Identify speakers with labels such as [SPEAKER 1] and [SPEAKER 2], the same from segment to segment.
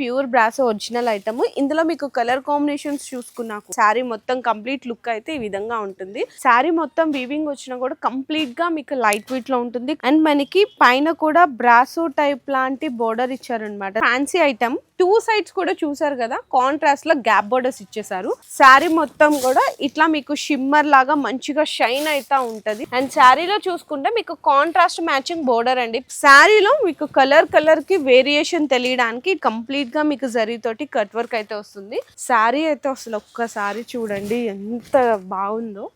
[SPEAKER 1] Pure brasso original item. ఇందులో మీకు colour combinations చూసుకున్నాకు sari మొత్తం కంప్లీట్ లుక్ అయితే ఈ విధంగా ఉంటుంది. శారీ మొత్తం వీవింగ్ వచ్చినా కూడా కంప్లీట్గా మీకు లైట్ వెయిట్లో ఉంటుంది. అండ్ మనకి పైన కూడా బ్రాసో టైప్ లాంటి బోర్డర్ ఇచ్చారనమాట ఫ్యాన్సీ ఐటమ్ టూ సైడ్స్ కూడా చూసారు కదా కాంట్రాస్ట్లో గ్యాప్ బోర్డర్స్ ఇచ్చేసారు శారీ మొత్తం కూడా ఇట్లా మీకు షిమ్మర్ లాగా మంచిగా షైన్ అయితా ఉంటది. అండ్ శారీలో చూసుకుంటే మీకు కాంట్రాస్ట్ మ్యాచింగ్ బోర్డర్ అండి. శారీలో మీకు కలర్ కలర్కి వేరియేషన్ తెలియడానికి కంప్లీట్గా మీకు జరీ తోటి కట్ వర్క్ అయితే వస్తుంది. శారీ అయితే అసలు ఒక్కసారి చూడండి ఎంత బాగుందో.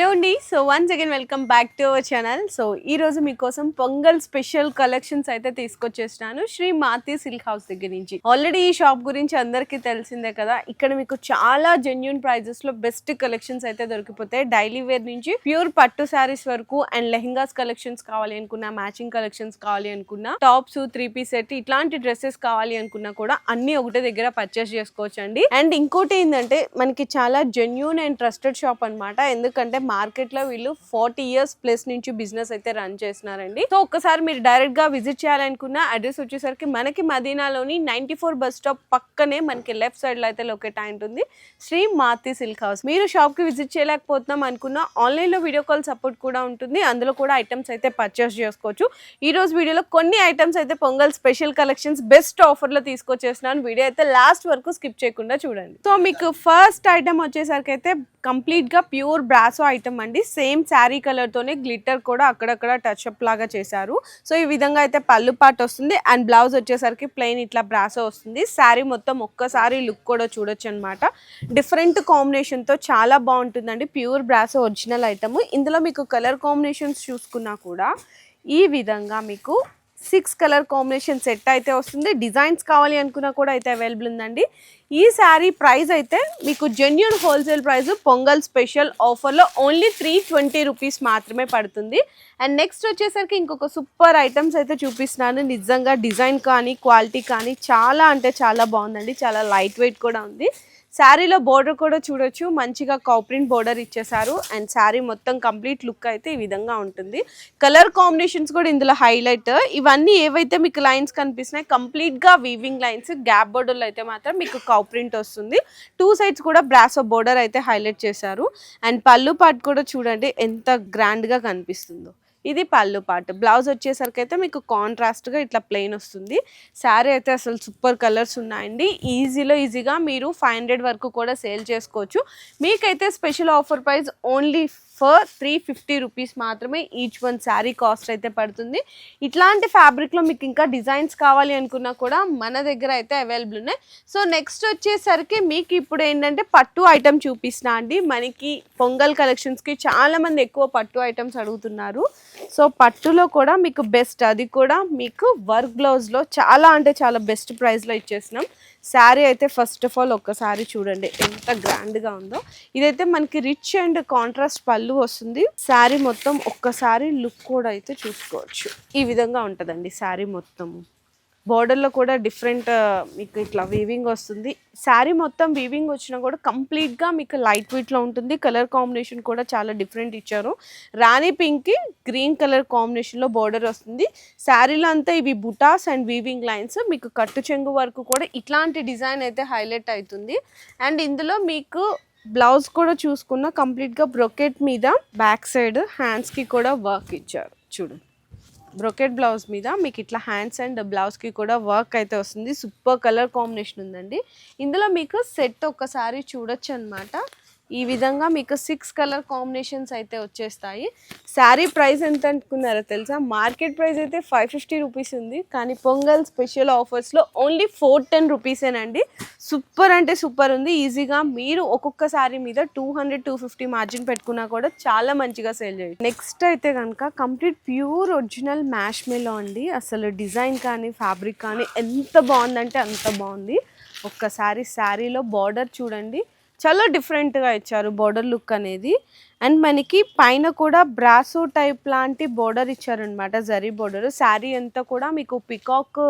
[SPEAKER 1] హలో అండి. So once again welcome back to our channel so ఈ రోజు మీకోసం పొంగల్ స్పెషల్ కలెక్షన్స్ అయితే తీసుకొచ్చేసినాను. శ్రీ మాతి సిల్క్ హౌస్ దగ్గర నుంచి. ఆల్రెడీ ఈ షాప్ గురించి అందరికీ తెలిసిందే కదా. ఇక్కడ మీకు చాలా జెన్యున్ ప్రైజెస్లో బెస్ట్ కలెక్షన్స్ అయితే దొరికిపోతాయి. డైలీ వేర్ నుంచి ప్యూర్ పట్టు శారీస్ వరకు అండ్ లెహంగాస్ కలెక్షన్స్ కావాలి అనుకున్నా మ్యాచింగ్ కలెక్షన్స్ కావాలి అనుకున్నా టాప్స్ త్రీ పీస్ సెట్ ఇట్లాంటి డ్రెస్సెస్ కావాలి అనుకున్నా కూడా అన్ని ఒకటే దగ్గర పర్చేస్ చేసుకోవచ్చు అండి అండ్ ఇంకోటి ఏంటంటే మనకి చాలా జెన్యున్ అండ్ ట్రస్టెడ్ షాప్ అన్నమాట. ఎందుకంటే మార్కెట్లో వీళ్ళు ఫార్టీ ఇయర్స్ ప్లస్ నుంచి బిజినెస్ అయితే రన్ చేస్తున్నారండి. సో ఒక్కసారి మీరు డైరెక్ట్గా విజిట్ చేయాలనుకున్న అడ్రస్ వచ్చేసరికి మనకి మదీనాలోని నైన్టీ ఫోర్ బస్ స్టాప్ పక్కనే మనకి లెఫ్ట్ సైడ్లో అయితే లొకేట్ అయి ఉంటుంది. Sri Mathi silk house. మీరు షాప్కి విజిట్ చేయలేకపోతున్నాం అనుకున్న ఆన్లైన్లో వీడియో కాల్ సపోర్ట్ కూడా ఉంటుంది. అందులో కూడా ఐటమ్స్ అయితే పర్చేస్ చేసుకోవచ్చు. ఈ రోజు వీడియోలో కొన్ని ఐటమ్స్ అయితే పొంగల్ స్పెషల్ కలెక్షన్స్ బెస్ట్ ఆఫర్లో తీసుకొచ్చేస్తున్నాను. వీడియో అయితే లాస్ట్ వరకు స్కిప్ చేయకుండా చూడండి. సో మీకు ఫస్ట్ ఐటమ్ వచ్చేసరికి అయితే కంప్లీట్గా ప్యూర్ బ్రాసో ఐటమ్ అండి. సేమ్ శారీ కలర్తోనే గ్లిటర్ కూడా అక్కడక్కడ టచ్ అప్ లాగా చేశారు. సో ఈ విధంగా అయితే పళ్ళు పాటు వస్తుంది. అండ్ బ్లౌజ్ వచ్చేసరికి ప్లెయిన్ ఇట్లా బ్రాసో వస్తుంది. శారీ మొత్తం ఒక్కసారి లుక్ కూడా చూడొచ్చు అనమాట డిఫరెంట్ కాంబినేషన్తో చాలా బాగుంటుందండి. ప్యూర్ బ్రాసో ఒరిజినల్ ఐటమ్ ఇందులో మీకు కలర్ కాంబినేషన్స్ చూసుకున్నా కూడా ఈ విధంగా మీకు సిక్స్ కలర్ కాంబినేషన్ సెట్ అయితే వస్తుంది. డిజైన్స్ కావాలి అనుకున్నా కూడా అయితే అవైలబుల్ ఉందండి. ఈ శారీ ప్రైస్ అయితే మీకు genuine wholesale price Pongal special ఆఫర్లో ఓన్లీ త్రీ ట్వంటీ రూపీస్ మాత్రమే పడుతుంది. అండ్ నెక్స్ట్ వచ్చేసరికి ఇంకొక సూపర్ ఐటమ్స్ అయితే చూపిస్తున్నాను. నిజంగా డిజైన్ కానీ క్వాలిటీ కానీ చాలా అంటే చాలా బాగుందండి. చాలా లైట్ వెయిట్ కూడా ఉంది. శారీలో బోర్డర్ కూడా చూడొచ్చు. మంచిగా కౌప్రింట్ బోర్డర్ ఇచ్చేసారు అండ్ శారీ మొత్తం కంప్లీట్ లుక్ అయితే ఈ విధంగా ఉంటుంది. కలర్ కాంబినేషన్స్ కూడా ఇందులో హైలైట్ ఇవన్నీ ఏవైతే మీకు లైన్స్ కనిపిస్తున్నాయి కంప్లీట్గా వీవింగ్ లైన్స్ గ్యాప్ బోర్డర్లో అయితే మాత్రం మీకు కౌప్రింట్ వస్తుంది. టూ సైడ్స్ కూడా బ్రాసో బోర్డర్ అయితే హైలైట్ చేశారు. అండ్ పళ్ళు పాటు కూడా చూడండి ఎంత గ్రాండ్గా కనిపిస్తుందో. ఇది పళ్ళు పాటు. బ్లౌజ్ వచ్చేసరికి అయితే మీకు కాంట్రాస్ట్గా ఇట్లా ప్లెయిన్ వస్తుంది. శారీ అయితే అసలు సూపర్ కలర్స్ ఉన్నాయండి. ఈజీలో ఈజీగా మీరు ఫైవ్ హండ్రెడ్ వరకు కూడా సేల్ చేసుకోవచ్చు. మీకైతే special offer price only for three fifty rupees మాత్రమే ఈచ్ వన్ శారీ కాస్ట్ అయితే పడుతుంది. ఇట్లాంటి ఫ్యాబ్రిక్లో మీకు ఇంకా డిజైన్స్ కావాలి అనుకున్నా కూడా మన దగ్గర అయితే అవైలబుల్ ఉన్నాయి. సో నెక్స్ట్ వచ్చేసరికి మీకు ఇప్పుడు ఏంటంటే పట్టు ఐటెం చూపిస్తున్నా అండి. మనకి పొంగల్ కలెక్షన్స్కి చాలామంది ఎక్కువ పట్టు ఐటమ్స్ అడుగుతున్నారు. సో పట్టులో కూడా మీకు బెస్ట్ అది కూడా మీకు వర్క్ బ్లౌజ్లో చాలా అంటే చాలా బెస్ట్ ప్రైస్లో ఇచ్చేసినాం శారీ అయితే ఫస్ట్ ఆఫ్ ఆల్ ఒక్కసారి చూడండి ఎంత గ్రాండ్గా ఉందో. ఇదైతే మనకి రిచ్ అండ్ కాంట్రాస్ట్ పళ్ళు వస్తుంది. శారీ మొత్తం ఒక్కసారి లుక్ కూడా అయితే చూసుకోవచ్చు. ఈ విధంగా ఉంటుందండి శారీ మొత్తము. బోర్డర్లో కూడా డిఫరెంట్ మీకు ఇట్లా వీవింగ్ వస్తుంది. శారీ మొత్తం వీవింగ్ వచ్చినా కూడా కంప్లీట్గా మీకు లైట్ వెయిట్లో ఉంటుంది. కలర్ కాంబినేషన్ కూడా చాలా డిఫరెంట్ ఇచ్చారు. రాణి పింక్కి గ్రీన్ కలర్ కాంబినేషన్లో బోర్డర్ వస్తుంది. శారీలో అంతా ఇవి బుటాస్ అండ్ వీవింగ్ లైన్స్ మీకు కట్టు చెంగు వరకు కూడా ఇట్లాంటి డిజైన్ అయితే హైలైట్ అవుతుంది అండ్ ఇందులో మీకు బ్లౌజ్ కూడా చూసుకున్న కంప్లీట్గా బ్రొకెట్ మీద బ్యాక్ సైడ్ హ్యాండ్స్కి కూడా వర్క్ ఇచ్చారు. చూడండి బ్రొకెట్ బ్లౌజ్ మీద మీకు ఇట్లా హ్యాండ్స్ అండ్ బ్లౌజ్కి కూడా వర్క్ అయితే వస్తుంది. సూపర్ కలర్ కాంబినేషన్ ఉందండి. ఇందులో మీకు సెట్ ఒక్కసారి చూడొచ్చు అనమాట ఈ విధంగా మీకు సిక్స్ కలర్ కాంబినేషన్స్ అయితే వచ్చేస్తాయి. శారీ ప్రైస్ ఎంత అనుకున్నారో తెలుసా? మార్కెట్ ప్రైస్ అయితే ఫైవ్ ఫిఫ్టీ రూపీస్ ఉంది. కానీ పొంగల్ స్పెషల్ ఆఫర్స్లో ఓన్లీ ఫోర్ టెన్ రూపీసేనండి సూపర్ అంటే సూపర్ ఉంది. ఈజీగా మీరు ఒక్కొక్క శారీ మీద two hundred two fifty margin పెట్టుకున్నా కూడా చాలా మంచిగా సేల్ చేయొచ్చు. నెక్స్ట్ అయితే కనుక complete pure original mash mellow అండి. అసలు డిజైన్ కానీ ఫ్యాబ్రిక్ కానీ ఎంత బాగుందంటే అంత బాగుంది. ఒక్కసారి శారీలో బార్డర్ చూడండి. చాలా డిఫరెంట్గా ఇచ్చారు బోర్డర్ లుక్ అనేది. అండ్ మనకి పైన కూడా బ్రాసో టైప్ లాంటి బోర్డర్ ఇచ్చారనమాట జరీ బోర్డర్ శారీ అంతా కూడా మీకు పికాక్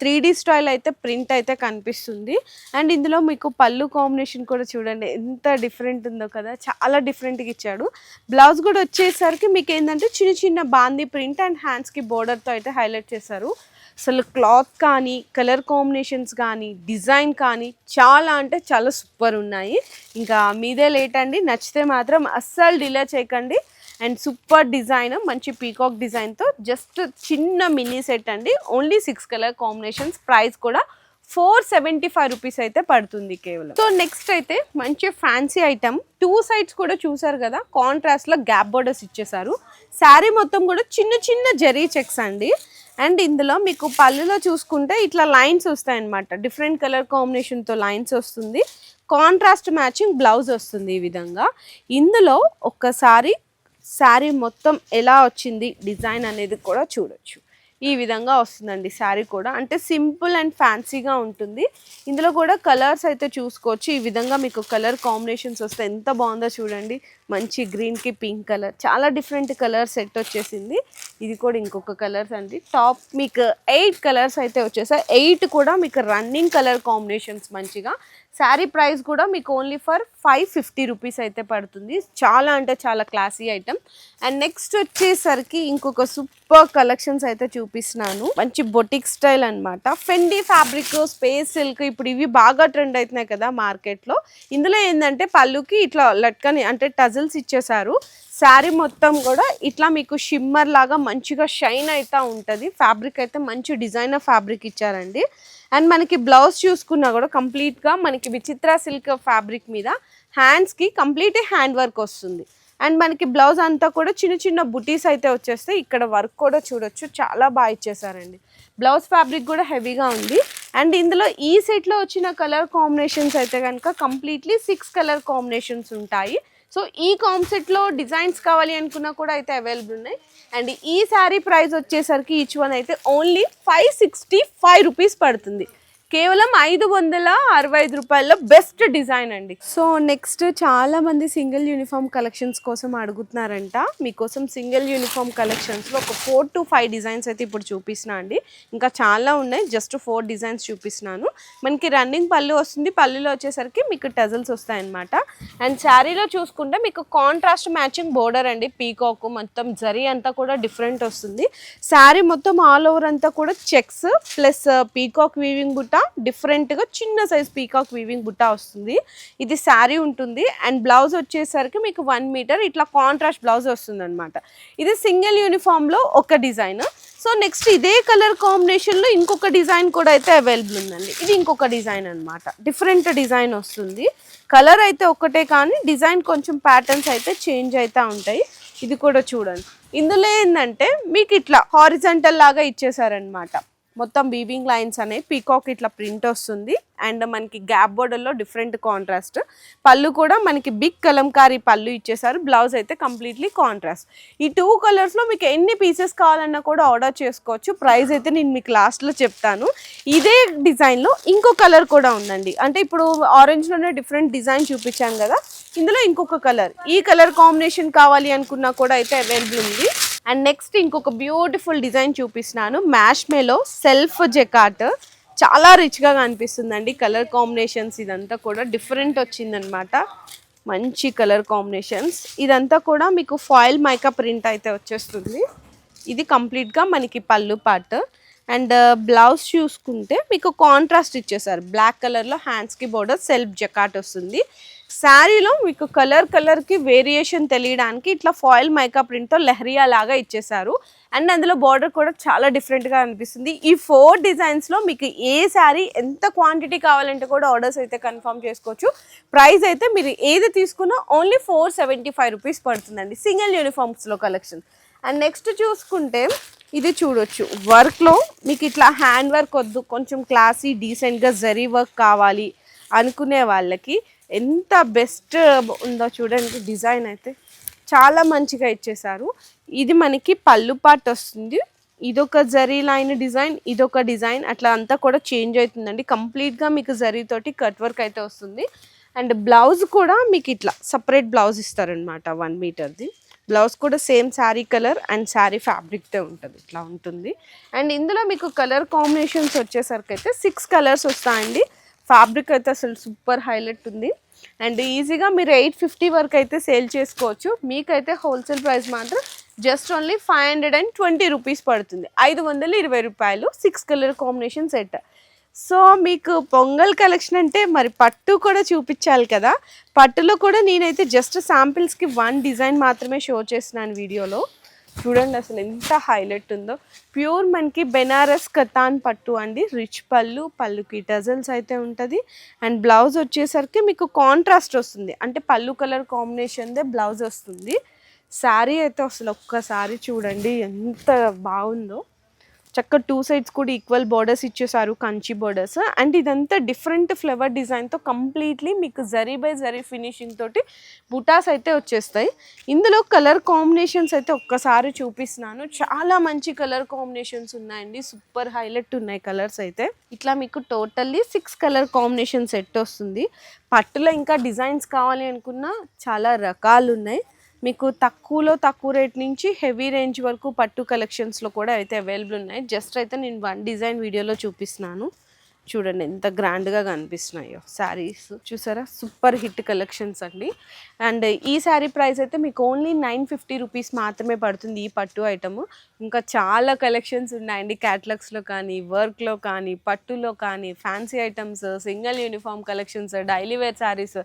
[SPEAKER 1] త్రీ స్టైల్ అయితే ప్రింట్ అయితే కనిపిస్తుంది. అండ్ ఇందులో మీకు పళ్ళు కాంబినేషన్ కూడా చూడండి ఎంత డిఫరెంట్ ఉందో కదా చాలా డిఫరెంట్గా ఇచ్చాడు. బ్లౌజ్ కూడా వచ్చేసరికి మీకు ఏంటంటే చిన్న చిన్న బాందీ ప్రింట్ అండ్ హ్యాండ్స్కి బోర్డర్తో అయితే హైలైట్ చేశారు. అసలు క్లాత్ కానీ కలర్ కాంబినేషన్స్ కానీ డిజైన్ కానీ చాలా అంటే చాలా సూపర్ ఉన్నాయి. ఇంకా మీదే లేట్ అండి నచ్చితే మాత్రం అస్సలు డిలే చేయకండి. అండ్ సూపర్ డిజైన్ మంచి పీకాక్ డిజైన్తో జస్ట్ చిన్న మినీ సెట్ అండి. Only six colour combinations price కూడా ఫోర్ సెవెంటీ ఫైవ్ రూపీస్ అయితే పడుతుంది కేవలం. సో నెక్స్ట్ అయితే మంచి ఫ్యాన్సీ ఐటమ్. టూ సైడ్స్ కూడా చూసారు కదా కాంట్రాస్ట్లో గ్యాప్ బోర్డర్స్ ఇచ్చేసారు శారీ మొత్తం కూడా చిన్న చిన్న జరీ చెక్స్ అండి. అండ్ ఇందులో మీకు పళ్ళులో చూసుకుంటే ఇట్లా లైన్స్ వస్తాయన్నమాట. డిఫరెంట్ కలర్ కాంబినేషన్తో లైన్స్ వస్తుంది. కాంట్రాస్ట్ మ్యాచింగ్ బ్లౌజ్ వస్తుంది ఈ విధంగా. ఇందులో ఒక్కసారి శారీ మొత్తం ఎలా వచ్చింది డిజైన్ అనేది కూడా చూడొచ్చు. ఈ విధంగా వస్తుందండి శారీ కూడా. అంటే సింపుల్ అండ్ ఫ్యాన్సీగా ఉంటుంది. ఇందులో కూడా కలర్స్ అయితే చూసుకోవచ్చు. ఈ విధంగా మీకు కలర్ కాంబినేషన్స్ వస్తే ఎంత బాగుందో చూడండి. మంచి గ్రీన్కి పింక్ కలర్. చాలా డిఫరెంట్ కలర్ సెట్ వచ్చేసింది. ఇది కూడా ఇంకొక కలర్స్ అండి. టాప్ మీకు ఎయిట్ కలర్స్ అయితే వచ్చేసాయి. ఎయిట్ కూడా మీకు రన్నింగ్ కలర్ కాంబినేషన్స్ మంచిగా శారీ ప్రైస్ కూడా మీకు only for five fifty rupees అయితే పడుతుంది. చాలా అంటే చాలా క్లాసీ ఐటమ్ అండ్ నెక్స్ట్ వచ్చేసరికి ఇంకొక సూపర్ కలెక్షన్స్ అయితే చూపిస్తున్నాను. మంచి బొటిక్ స్టైల్ అనమాట ఫెండీ ఫ్యాబ్రిక్ స్పేస్ సిల్క్ ఇప్పుడు ఇవి బాగా ట్రెండ్ అవుతున్నాయి కదా మార్కెట్లో. ఇందులో ఏంటంటే పళ్ళుకి ఇట్లా లట్కని అంటే టజిల్స్ ఇచ్చేసారు శారీ మొత్తం కూడా ఇట్లా మీకు షిమ్మర్ లాగా మంచిగా షైన్ అవుతూ ఉంటుంది. ఫ్యాబ్రిక్ అయితే మంచి డిజైనర్ ఫ్యాబ్రిక్ ఇచ్చారండి. అండ్ మనకి బ్లౌజ్ చూసుకున్నా కూడా కంప్లీట్గా మనకి విచిత్ర సిల్క్ ఫ్యాబ్రిక్ మీద హ్యాండ్స్కి కంప్లీట్ హ్యాండ్ వర్క్ వస్తుంది. అండ్ మనకి బ్లౌజ్ అంతా కూడా చిన్న చిన్న బుటీస్ అయితే వచ్చేస్తే ఇక్కడ వర్క్ కూడా చూడొచ్చు. చాలా బాగా ఇచ్చేసారండి. బ్లౌజ్ ఫ్యాబ్రిక్ కూడా హెవీగా ఉంది. అండ్ ఇందులో ఈ సెట్లో వచ్చిన కలర్ కాంబినేషన్స్ అయితే కనుక కంప్లీట్లీ సిక్స్ కలర్ కాంబినేషన్స్ ఉంటాయి. సో ఈ కాన్సెప్ట్లో డిజైన్స్ కావాలి అనుకున్నా కూడా అయితే అవైలబుల్ ఉన్నాయి. అండ్ ఈ శారీ ప్రైస్ వచ్చేసరికి ఈచ్ వన్ అయితే only five sixty five rupees పడుతుంది. కేవలం ఐదు వందల అరవై ఐదు రూపాయల్లో బెస్ట్ డిజైన్ అండి. సో నెక్స్ట్ చాలా మంది సింగిల్ యూనిఫామ్ కలెక్షన్స్ కోసం అడుగుతున్నారంట. మీకోసం సింగిల్ యూనిఫామ్ కలెక్షన్స్లో ఒక ఫోర్ టు ఫైవ్ డిజైన్స్ అయితే ఇప్పుడు చూపిస్తున్నా అండి. ఇంకా చాలా ఉన్నాయి జస్ట్ ఫోర్ డిజైన్స్ చూపిస్తున్నాను. మనకి రన్నింగ్ పళ్ళు వస్తుంది పళ్ళులో వచ్చేసరికి మీకు టజల్స్ వస్తాయన్నమాట. అండ్ శారీలో చూసుకుంటే మీకు కాంట్రాస్ట్ మ్యాచింగ్ బోర్డర్ అండి పీకాక్ మొత్తం జరీ అంతా కూడా డిఫరెంట్ వస్తుంది. శారీ మొత్తం ఆల్ ఓవర్ అంతా కూడా చెక్స్ ప్లస్ పీకాక్ వీవింగ్ బుట్ట డిఫరెంట్గా చిన్న సైజ్ పీకాక్ వీవింగ్ బుట్ట వస్తుంది. ఇది శారీ ఉంటుంది. అండ్ బ్లౌజ్ వచ్చేసరికి మీకు వన్ మీటర్ ఇట్లా కాంట్రాస్ట్ బ్లౌజ్ వస్తుంది అనమాట ఇది సింగిల్ యూనిఫామ్లో ఒక డిజైన్ సో నెక్స్ట్ ఇదే కలర్ కాంబినేషన్లో ఇంకొక డిజైన్ కూడా అయితే అవైలబుల్ ఉందండి. ఇది ఇంకొక డిజైన్ అనమాట డిఫరెంట్ డిజైన్ వస్తుంది. కలర్ అయితే ఒకటే కానీ డిజైన్ కొంచెం ప్యాటర్న్స్ అయితే చేంజ్ అవుతూ ఉంటాయి. ఇది కూడా చూడండి. ఇందులో ఏంటంటే మీకు ఇట్లా హారిజంటల్ లాగా ఇచ్చేసారనమాట మొత్తం బీవింగ్ లైన్స్ అనేవి పీకాక్ ఇట్లా ప్రింట్ వస్తుంది. అండ్ మనకి గ్యాప్ బోర్డర్లో డిఫరెంట్ కాంట్రాస్ట్ పళ్ళు కూడా మనకి బిగ్ కలంకారీ పళ్ళు ఇచ్చేసారు. బ్లౌజ్ అయితే కంప్లీట్లీ కాంట్రాస్ట్ ఈ టూ కలర్స్లో మీకు ఎన్ని పీసెస్ కావాలన్నా కూడా ఆర్డర్ చేసుకోవచ్చు. ప్రైస్ అయితే నేను మీకు లాస్ట్లో చెప్తాను. ఇదే డిజైన్లో ఇంకో కలర్ కూడా ఉందండి. అంటే ఇప్పుడు ఆరెంజ్లోనే డిఫరెంట్ డిజైన్ చూపించాను కదా. ఇందులో ఇంకొక కలర్ ఈ కలర్ కాంబినేషన్ కావాలి అనుకున్నా కూడా అయితే అవైలబుల్ ఉంది. అండ్ నెక్స్ట్ ఇంకొక బ్యూటిఫుల్ డిజైన్ చూపిస్తున్నాను. మ్యాష్మేలో సెల్ఫ్ జెకాట్ చాలా రిచ్గా కనిపిస్తుందండి. కలర్ కాంబినేషన్స్ ఇదంతా కూడా డిఫరెంట్ వచ్చిందనమాట మంచి కలర్ కాంబినేషన్స్ ఇదంతా కూడా మీకు ఫాయిల్ మైకా ప్రింట్ అయితే వచ్చేస్తుంది. ఇది కంప్లీట్గా మనకి పళ్ళు పార్ట్ అండ్ బ్లౌజ్ చూసుకుంటే మీకు కాంట్రాస్ట్ ఇచ్చేసారు. బ్లాక్ కలర్లో హ్యాండ్స్కి బోర్డర్ సెల్ఫ్ జకాట్ వస్తుంది. శారీలో మీకు కలర్ కలర్కి వేరియేషన్ తెలియడానికి ఇట్లా ఫాయిల్ మైకా ప్రింట్తో లెహరియా లాగా ఇచ్చేసారు అండ్ అందులో బార్డర్ కూడా చాలా డిఫరెంట్గా అనిపిస్తుంది. ఈ ఫోర్ డిజైన్స్లో మీకు ఏ శారీ ఎంత క్వాంటిటీ కావాలంటే కూడా ఆర్డర్స్ అయితే కన్ఫర్మ్ చేసుకోవచ్చు. ప్రైస్ అయితే మీరు ఏది తీసుకున్నా only four seventy five rupees పడుతుందండి. సింగిల్ యూనిఫామ్స్లో కలెక్షన్. అండ్ నెక్స్ట్ చూసుకుంటే ఇది చూడొచ్చు. వర్క్లో మీకు ఇట్లా హ్యాండ్ వర్క్ వద్దు. కొంచెం క్లాసీ డీసెంట్గా జరీ వర్క్ కావాలి అనుకునే వాళ్ళకి ఎంత బెస్ట్ ఉందో చూడండి డిజైన్ అయితే. చాలా మంచిగా ఇచ్చేసారు ఇది మనకి పళ్ళు పార్ట్ వస్తుంది. ఇదొక జరీ లైన్ డిజైన్ ఇదొక డిజైన్. అట్లా అంతా కూడా చేంజ్ అవుతుందండి. కంప్లీట్గా మీకు జరీతోటి కట్ వర్క్ అయితే వస్తుంది. అండ్ బ్లౌజ్ కూడా మీకు ఇట్లా సపరేట్ బ్లౌజ్ ఇస్తారనమాట వన్ మీటర్ది. బ్లౌజ్ కూడా same sari colour and sari ఫ్యాబ్రిక్తో ఉంటుంది. ఇట్లా ఉంటుంది. అండ్ ఇందులో మీకు కలర్ కాంబినేషన్స్ వచ్చేసరికి అయితే సిక్స్ కలర్స్ వస్తాయండి. ఫ్యాబ్రిక్ అయితే అసలు సూపర్ హైలైట్ ఉంది. అండ్ ఈజీగా మీరు ఎయిట్ ఫిఫ్టీ వరకు అయితే సేల్ చేసుకోవచ్చు. మీకైతే హోల్సేల్ ప్రైస్ మాత్రం just only five hundred and twenty rupees పడుతుంది. ఐదు వందలు ఇరవై రూపాయలు six colour combination set. So మీకు పొంగల్ కలెక్షన్ అంటే మరి పట్టు కూడా చూపించాలి కదా. పట్టులో కూడా నేనైతే జస్ట్ శాంపిల్స్కి వన్ డిజైన్ మాత్రమే షో చేస్తున్నాను వీడియోలో. చూడండి అసలు ఎంత హైలైట్ ఉందో. ప్యూర్ మనకి బెనారస్ కతాన్ పట్టు అండి. రిచ్ పళ్ళు పళ్ళుకి డజల్స్ అయితే ఉంటుంది. అండ్ బ్లౌజ్ వచ్చేసరికి మీకు కాంట్రాస్ట్ వస్తుంది. అంటే పళ్ళు కలర్ కాంబినేషన్దే బ్లౌజ్ వస్తుంది. శారీ అయితే అసలు ఒక్కసారి చూడండి ఎంత బాగుందో. చక్క టూ సైడ్స్ కూడా ఈక్వల్ బోర్డర్స్ ఇచ్చేసారు కంచి బోర్డర్స్ అండ్ ఇదంతా డిఫరెంట్ ఫ్లవర్ డిజైన్తో కంప్లీట్లీ మీకు జరీ బై జరీ ఫినిషింగ్ తోటి బుటాస్ అయితే వచ్చేస్తాయి. ఇందులో కలర్ కాంబినేషన్స్ అయితే ఒక్కసారి చూపిస్తున్నాను. చాలా మంచి కలర్ కాంబినేషన్స్ ఉన్నాయండి. సూపర్ హైలైట్ ఉన్నాయి కలర్స్ అయితే. ఇట్లా మీకు totally six colour combination set వస్తుంది. పట్టులో ఇంకా డిజైన్స్ కావాలి అనుకున్నా చాలా రకాలు ఉన్నాయి మీకు తక్కువలో తక్కువ రేట్ నుంచి హెవీ రేంజ్ వరకు పట్టు కలెక్షన్స్లో కూడా అయితే అవైలబుల్ ఉన్నాయి. జస్ట్ అయితే నేను వన్ డిజైన్ వీడియోలో చూపిస్తున్నాను. చూడండి ఎంత గ్రాండ్గా కనిపిస్తున్నాయో శారీస్. చూసారా? సూపర్ హిట్ కలెక్షన్స్ అండి. అండ్ ఈ శారీ ప్రైస్ అయితే మీకు ఓన్లీ నైన్ ఫిఫ్టీ రూపీస్ మాత్రమే పడుతుంది ఈ పట్టు ఐటమ్. ఇంకా చాలా కలెక్షన్స్ ఉన్నాయండి. క్యాట్లాగ్స్లో కానీ వర్క్లో కానీ పట్టులో కానీ fancy items single uniform collections daily wear saris.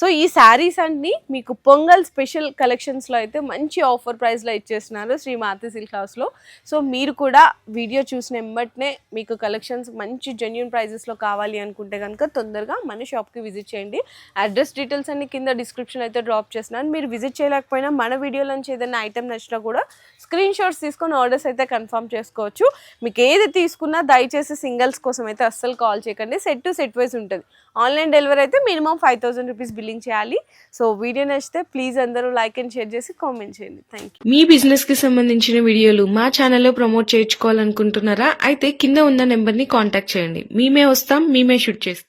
[SPEAKER 1] So ఈ శారీస్ అన్ని మీకు పొంగల్ స్పెషల్ కలెక్షన్స్లో అయితే మంచి ఆఫర్ ప్రైస్లో ఇచ్చేస్తున్నారు శ్రీ మాతి సిల్క్ హౌస్లో. సో మీరు కూడా వీడియో చూసిన వెంబట్నే మీకు కలెక్షన్స్ మంచి జెన్యున్ ప్రైజెస్లో కావాలి అనుకుంటే కనుక తొందరగా మన షాప్కి విజిట్ చేయండి. అడ్రస్ డీటెయిల్స్ అన్ని కింద డిస్క్రిప్షన్ అయితే డ్రాప్ చేస్తున్నాను. మీరు విజిట్ చేయలేకపోయినా మన వీడియోలో నుంచి ఏదైనా ఐటెం నచ్చినా కూడా స్క్రీన్ షాట్స్ తీసుకొని ఆర్డర్స్ అయితే కన్ఫర్మ్ చేసుకోవచ్చు. మీకు ఏది తీసుకున్నా దయచేసి సింగిల్స్ కోసం అయితే అస్సలు కాల్ చేయకండి. సెట్ టు సెట్ వైజ్ ఉంటుంది. ఆన్లైన్ డెలివరీ అయితే minimum five thousand rupees billing చేయాలి. సో వీడియో నచ్చితే ప్లీజ్ అందరూ లైక్ అండ్ షేర్ చేసి కామెంట్ చేయండి. థ్యాంక్ యూ
[SPEAKER 2] మీ బిజినెస్కి సంబంధించిన వీడియోలు మా ఛానల్లో ప్రమోట్ చేయించుకోవాలనుకుంటున్నారా? అయితే కింద ఉన్న నెంబర్ని కాంటాక్ట్ చేయండి. మేమే వస్తాం మేమే షూట్ చేస్తాం.